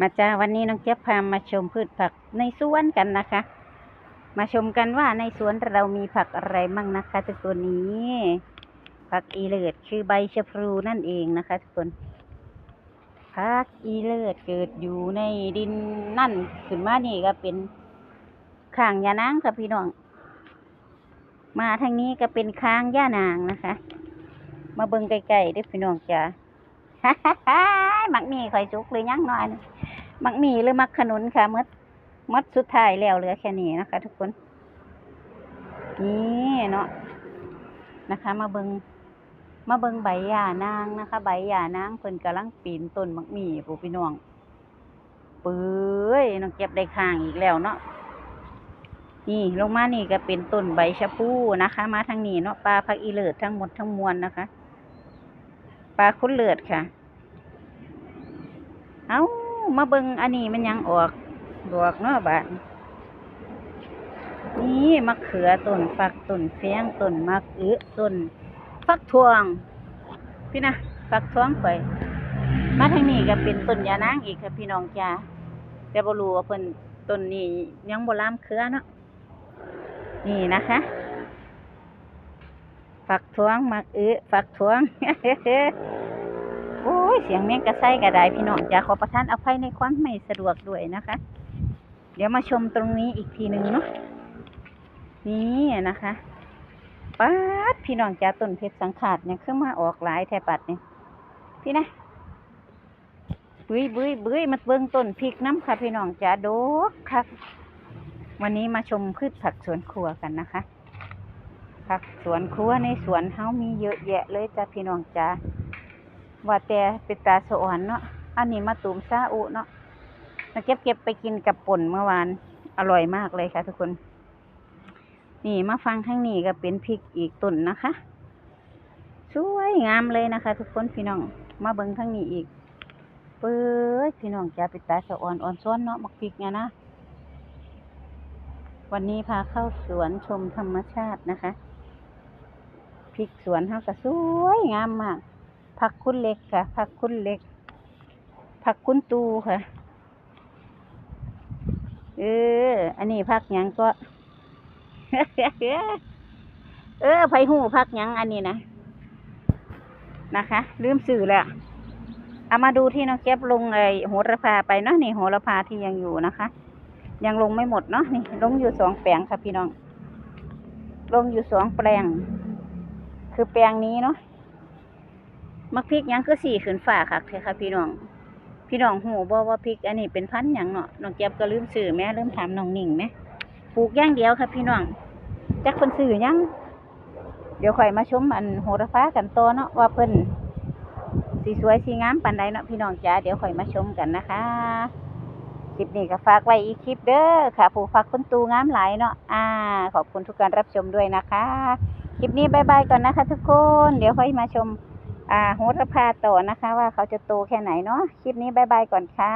มาจ้าวันนี้น้องเจี๊ยบพามาชมพืชผักในสวนกันนะคะ มาชมกันว่าในสวนเรามีผักอะไรมั่งนะคะ ทุกคนนี้ผักอีเลิศคือใบชะพลูนั่นเองนะคะ ทุกคนผักอีเลิศเกิดอยู่ในดินนั่นขึ้นมานี่ก็เป็นข้างยานางค่ะพี่น้อง มาทางนี้ก็เป็นค้างย่านางนะคะ มาเบิ่งไกลๆด้อพี่น้องจ้ามักมีข่อยจุกเลยยังน้อยนี่ มักมีหรือมักขนุนค่ะมดมดสุดท้ายแล้วเหลือแค่นี้นะคะ ทุกคน นี่เนาะนะคะ มาเบิงมาเบิงใบหญ้านางนะคะ ใบหญ้านางเพิ่นกำลังปีนต้นมักมีผู้พี่น้องปื้ยน้องเก็บได้ข้างอีกแล้วเนาะนี่ลงมานี่ก็เป็นต้นใบชะพูนะคะ มาทางนี้เนาะปลาพักอีเลิศทั้งหมดทั้งมวลนะคะ ปลาคุ้นเลือดค่ะ เอ้า มาเบิงอันนี้มันยังออกดอกเนาะบาดนี่มะเขือต้นฝักต้นเฟียงต้นมะอึต้นฟักทวง พี่นะฟักทวงไปมาทางนี้ก็เป็นต้นยานางอีกค่ะพี่น้องจ้าแต่บรูว่าเพิ่นต้นนี้ยังบ่ลามเครือเนาะนี่นะคะฝักทวงมะอึฝักทวง เสียงแมงกระไซกระไดพี่น้องจะขอประทานอภัยในความไม่สะดวกด้วยนะคะ เดี๋ยวมาชมตรงนี้อีกทีหนึ่งเนาะนี่นะคะปัดพี่น้องจ้าต้นเพชรสังขาดเนี่ยขึ้นมาออกหลายแทปัดเนี่ยพี่นะบุยบุยบุยมาเบิ้งต้นพริกน้ำค่ะพี่น้องจ้าโดกค่ะวันนี้มาชมพืชผักสวนครัวกันนะคะผักสวนครัวในสวนเฮามีเยอะแยะเลยจ้าพี่น้องจ้า ว่าแต่เป็นตาสวรรค์เนาะ อันนี้มาตูมซาอุเนาะมาเก็บเก็บไปกินกับป่นเมื่อวาน อร่อยมากเลยค่ะ ทุกคน นี่มาฟังข้างนี้ก็เป็นพริกอีกต้นนะคะ สวยงามเลยนะคะ ทุกคนพี่น้อง มาเบิ่งข้างนี้อีก เปิดพี่น้องจะเป็นตาสวรรค์อ่อนซ้อนเนาะมักพริกเนี่ยนะ วันนี้พาเข้าสวนชมธรรมชาตินะคะ พริกสวนเฮาก็สวยงามมาก ผักคุณเล็กค่ะ ผักคุณเล็ก ผักคุณตูค่ะ เออ อันนี้ผักหยังก็ เออไผหูผักหยังอันนี้นะ นะคะ ลืมสื่อแล้ว เอามาดูที่น้องแก๊บลงไอ้โหระพาไปเนาะนี่โหระพาที่ยังอยู่นะคะ ยังลงไม่หมดเนาะนี่ ลงอยู่สองแปลงค่ะพี่น้อง ลงอยู่สองแปลง คือแปลงนี้เนาะ มักพริกยังคือสีขึ้นฟ้าคักเถอะค่ะ พี่น้อง พี่น้องหูบ่ว่าพริก อันนี้เป็นพันธุ์หยังเนาะน้องแก๊บก็ลืมซื้อแม่ลืมถามน้องหนิงแม่ปลูกอย่างเดียวค่ะ พี่น้องจักเพิ่นซื้อยังเดี๋ยวค่อยมาชมอันโหระพากันต่อเนาะว่าเพิ่นสีสวยสีงามปานใดเนาะพี่น้องจ้าเดี๋ยวค่อยมาชมกันนะคะคลิปนี้ก็ฝากไว้อีกคลิปเด้อค่ะ ผู้ฝากคุณตูงามหลายเนาะอ่า ขอบคุณทุกการรับชมด้วยนะคะ คลิปนี้บายบายก่อนนะคะ ทุกคน เดี๋ยวค่อยมาชม อ่าโหระพาต่อนะคะ ว่าเขาจะโตแค่ไหนเนาะคลิปนี้บายบายก่อนค่ะ